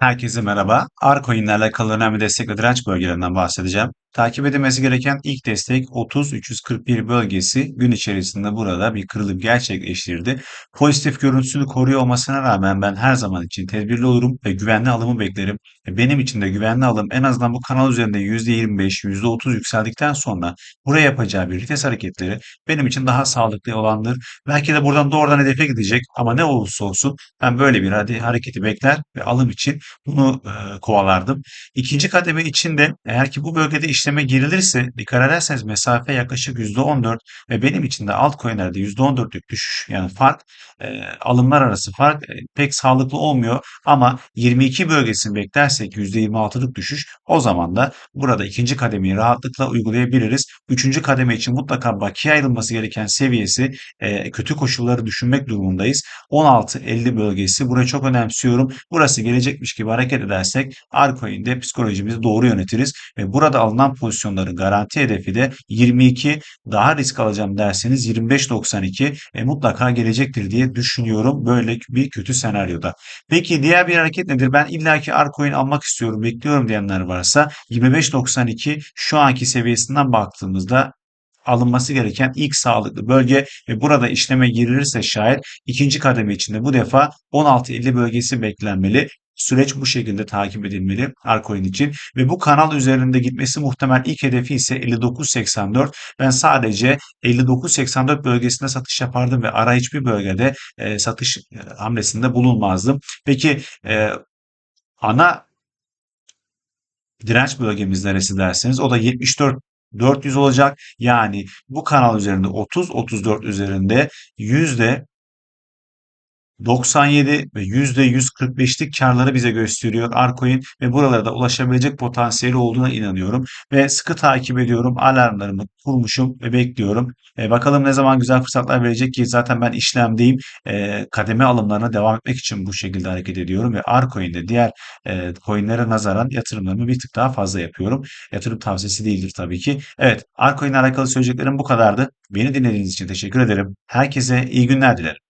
Herkese merhaba. Arcoin ile alakalı önemli destek ve direnç bölgelerinden bahsedeceğim. Takip edilmesi gereken ilk destek 30-341 bölgesi gün içerisinde burada bir kırılım gerçekleştirdi. Pozitif görüntüsünü koruyor olmasına rağmen ben her zaman için tedbirli olurum ve güvenli alımı beklerim. E, Benim için de güvenli alım en azından bu kanal üzerinde %25, %30 yükseldikten sonra buraya yapacağı bir vites hareketleri benim için daha sağlıklı olandır. Belki de buradan doğrudan hedefe gidecek ama ne olursa olsun ben böyle bir hareketi bekler ve alım için bunu e, kovalardım. İkinci kademe için de eğer ki bu bölgede işleme girilirse dikkat ederseniz mesafe yaklaşık %14 ve benim için de altcoin'lerde %14'lük düşüş yani fark e, alımlar arası fark e, pek sağlıklı olmuyor ama 22 bölgesini beklersek %26'lık düşüş o zaman da burada ikinci kademeyi rahatlıkla uygulayabiliriz. Üçüncü kademe için mutlaka bakiye ayrılması gereken seviyesi e, kötü koşulları düşünmek durumundayız. 16.50 bölgesi burayı çok önemsiyorum. Burası gelecekmiş gibi hareket edersek Arcoin'de psikolojimizi doğru yönetiriz ve burada alınan pozisyonların garanti hedefi de 22 daha risk alacağım derseniz 25.92 e, mutlaka gelecektir diye düşünüyorum böyle bir kötü senaryoda. Peki diğer bir hareket nedir? Ben illaki Arcoin almak istiyorum, bekliyorum diyenler varsa 25.92 şu anki seviyesinden baktığımızda alınması gereken ilk sağlıklı bölge ve burada işleme girilirse şayet ikinci kademe içinde bu defa 16.50 bölgesi beklenmeli. Süreç bu şekilde takip edilmeli Arcoin için ve bu kanal üzerinde gitmesi muhtemel ilk hedefi ise 59.84. Ben sadece 59.84 bölgesinde satış yapardım ve ara hiçbir bölgede e, satış e, hamlesinde bulunmazdım. Peki e, ana direnç bölgemiz neresi derseniz o da 74 400 olacak. Yani bu kanal üzerinde 30-34 üzerinde yüzde 97 ve %145'lik karları bize gösteriyor Arcoin ve buralara ulaşabilecek potansiyeli olduğuna inanıyorum ve sıkı takip ediyorum. Alarmlarımı kurmuşum ve bekliyorum. E, bakalım ne zaman güzel fırsatlar verecek ki zaten ben işlemdeyim. E, kademe alımlarına devam etmek için bu şekilde hareket ediyorum ve Arcoin'de diğer e, coinlere nazaran yatırımlarımı bir tık daha fazla yapıyorum. Yatırım tavsiyesi değildir tabii ki. Evet, Arcoin ile alakalı söyleyeceklerim bu kadardı. Beni dinlediğiniz için teşekkür ederim. Herkese iyi günler dilerim.